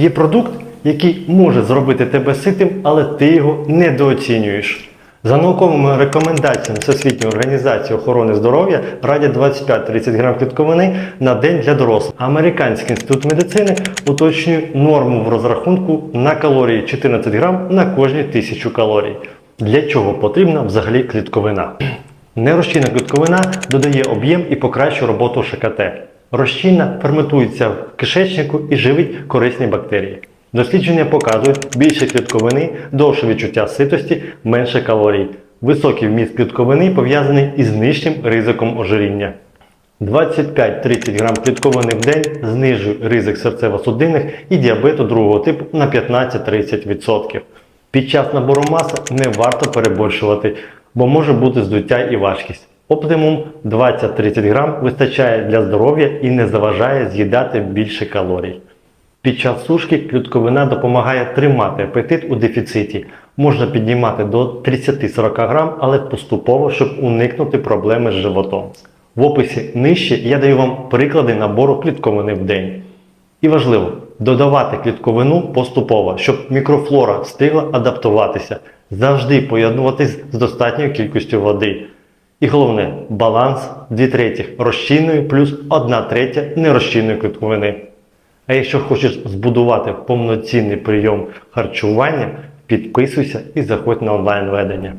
Є продукт, який може зробити тебе ситим, але ти його недооцінюєш. За науковими рекомендаціями Всесвітньої організації охорони здоров'я радять 25-30 грам клітковини на день для дорослих. Американський інститут медицини уточнює норму в розрахунку на калорії 14 грам на кожні 1000 калорій. Для чого потрібна взагалі клітковина? Нерозчинна клітковина додає об'єм і покращує роботу ШКТ. Розчинна ферментується в кишечнику і живить корисні бактерії. Дослідження показують більше клітковини, довше відчуття ситості, менше калорій. Високий вміст клітковини пов'язаний із нижчим ризиком ожиріння. 25-30 грам клітковини в день знижує ризик серцево-судинних і діабету другого типу на 15-30%. Під час набору маси не варто переборщувати, бо може бути здуття і важкість. Оптимум 20-30 грам вистачає для здоров'я і не заважає з'їдати більше калорій. Під час сушки клітковина допомагає тримати апетит у дефіциті. Можна піднімати до 30-40 грам, але поступово, щоб уникнути проблеми з животом. В описі нижче я даю вам приклади набору клітковини в день. І важливо додавати клітковину поступово, щоб мікрофлора встигла адаптуватися, завжди поєднуватись з достатньою кількістю води. І головне баланс 2 третіх розчинної плюс 1 третя нерозчинної клітковини. А якщо хочеш збудувати повноцінний прийом харчування, підписуйся і заходь на онлайн ведення.